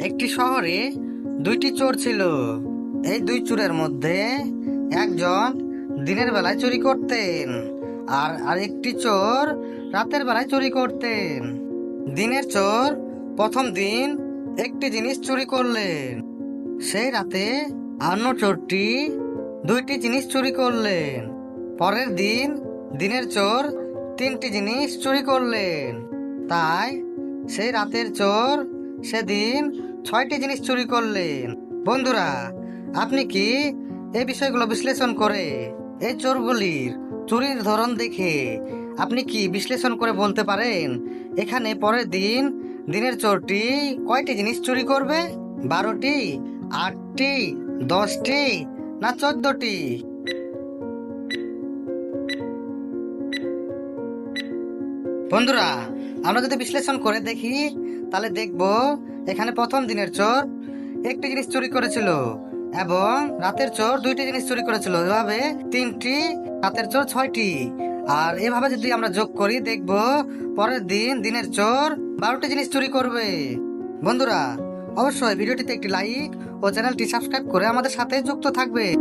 একটি শহরে দুইটি চোর ছিল। এই দুই চোরের মধ্যে একজন দিনের বেলায় চুরি করতেন আর আরেকটি চোর রাতের বেলায় চুরি করতেন। দিনের চোর প্রথম দিন একটি জিনিস চুরি করলেন। সেই রাতে অন্য চোরটি দুইটি জিনিস চুরি করলেন। পরের দিন দিনের চোর তিনটি জিনিস চুরি করলেন। তাই সেই রাতের চোর সেদিন ছয়টি জিনিস চুরি করলেন। বন্ধুরা, আপনি কি এই বিষয়গুলো বিশ্লেষণ করে এই চোরগুলির চুরির ধরন দেখে আপনি কি বিশ্লেষণ করে বলতে পারেন, এখানে পরের দিন দিনের চোরটি কয়টি জিনিস চুরি করবে? বারোটি, আটটি, দশটি না চোদ্দটি? বন্ধুরা, আমরা যদি বিশ্লেষণ করে দেখি, তাহলে দেখব এখানে প্রথম দিনের চোর একটি জিনিস চুরি করেছিল এবং রাতের চোর দুইটি জিনিস চুরি করেছিল। এভাবে তিনটি, রাতের চোর ছয়টি। আর এভাবে যদি আমরা যোগ করি, দেখব পরের দিন দিনের চোর বারোটি জিনিস চুরি করবে। বন্ধুরা, অবশ্যই ভিডিওটিতে একটি লাইক ও চ্যানেলটি সাবস্ক্রাইব করে আমাদের সাথে যুক্ত থাকবে।